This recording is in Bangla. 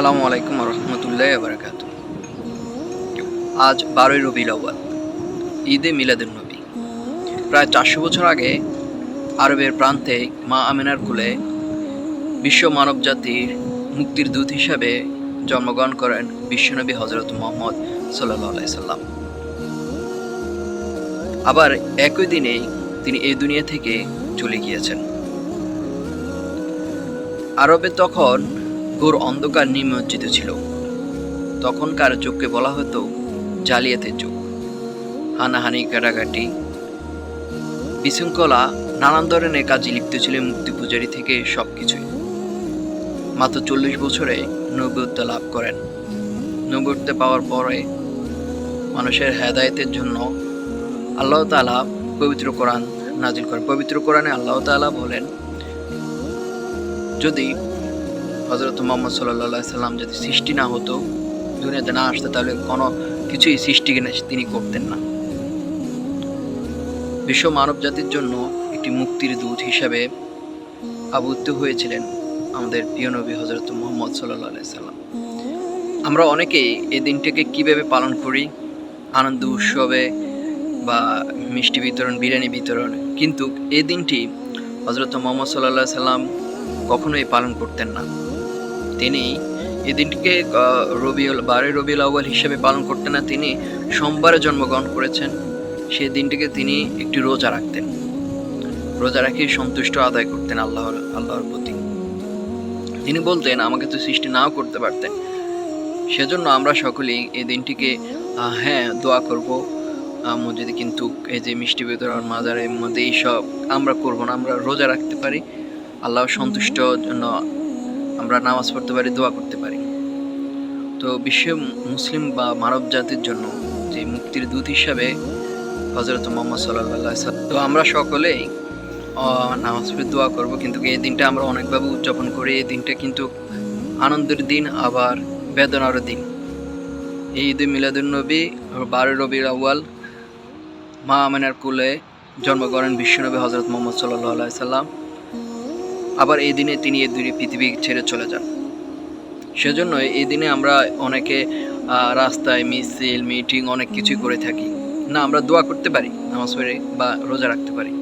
আসসালামু আলাইকুম রহমতুল্লাহ বারাকাত আজ বারোই রবিউল আউয়াল, ঈদে মিলাদুন নবী। প্রায় চারশো বছর আগে আরবের প্রান্তে মা আমিনার কুলে বিশ্ব মানব জাতির মুক্তির দূত হিসাবে জন্মগ্রহণ করেন বিশ্বনবী হজরত মোহাম্মদ সাল্লাহ সাল্লাম। আবার একই দিনেই তিনি এই দুনিয়া থেকে চলে গিয়েছেন। আরবে তখন ঘোর অন্ধকার নিমজ্জিত ছিল। তখনকার যুগকে বলা হতো, জালিয়াতের যুগ। হানাহানি কাটাকাটি বিশৃঙ্খলা, নানান ধরনের কাজে লিপ্ত ছিলেন মুক্তি পূজারী থেকে সব কিছুই মাত্র চল্লিশ বছরে নৈবত্য লাভ করেন। নৈবত্য পাওয়ার পরে মানুষের হেদায়েতের জন্য আল্লাহ তালা পবিত্র কোরআন নাজিল করেন। পবিত্র কোরআনে আল্লাহ তালা বলেন, যদি হজরত মোহাম্মদ সাল্লাহ সাল্লাম যদি সৃষ্টি না হতো, দুনিয়াতে না আসতো, তাহলে কোনো কিছুই সৃষ্টি কিনা তিনি করতেন না। বিশ্ব মানব জাতির জন্য একটি মুক্তির দূত হিসাবে আবুদ্ধ হয়েছিলেন আমাদের প্রিয় নবী হজরত মোহাম্মদ সাল্লাহ সাল্লাম। আমরা অনেকেই এই দিনটাকে কীভাবে পালন করি? আনন্দ উৎসবে বা মিষ্টি বিতরণ, বিরিয়ানি বিতরণ। কিন্তু এই দিনটি হজরত মোহাম্মদ সাল্লাহ সাল্লাম কখনোই পালন করতেন না। তিনি এই দিনটিকে রবিউল বারে রবিউল আউ্বাল হিসেবে পালন করতেন না তিনি সোমবারে জন্মগ্রহণ করেছেন। সেই দিনটিকে তিনি একটি রোজা রাখতেন। রোজা রাখে সন্তুষ্ট আদায় করতেন আল্লাহর আল্লাহর প্রতি। তিনি বলতেন, আমাকে তো সৃষ্টি নাও করতে পারতেন। সেজন্য আমরা সকলেই এই দিনটিকে হ্যাঁ দোয়া করব। মসজিদে কিন্তু এই যে মিষ্টি বিতরণ, মাজারের মধ্যে এইসব আমরা করব না, আমরা রোজা রাখতে পারি। আল্লাহ সন্তুষ্ট জন্য আমরা নামাজ পড়তে পারি, দোয়া করতে পারি। তো বিশ্ব মুসলিম বা মানব জাতির জন্য যে মুক্তির দূত হিসাবে হজরত মোহাম্মদ সাল্লাহ তো আমরা সকলেই নামাজ পড়ে দোয়া করব। কিন্তু এই দিনটা আমরা অনেকভাবে উদযাপন করি। এই দিনটা কিন্তু আনন্দের দিন, আবার বেদনার দিন। এই ঈদে মিলাদুন্নবী বারো রবির আউয়াল, মা আমিনার কুলে জন্মগ্রহণ বিশ্বনবী হজরত মোহাম্মদ সাল্লাহ সাল্লাম আবার এই দিনে তিনি এই দুই পৃথিবী ছেড়ে চলে যান। সেজন্য এই দিনে আমরা অনেকে রাস্তায় মিছিল, মিটিং অনেক কিছুই করে থাকি। না, আমরা দোয়া করতে পারি, নামাজ পড়ে বা রোজা রাখতে পারি।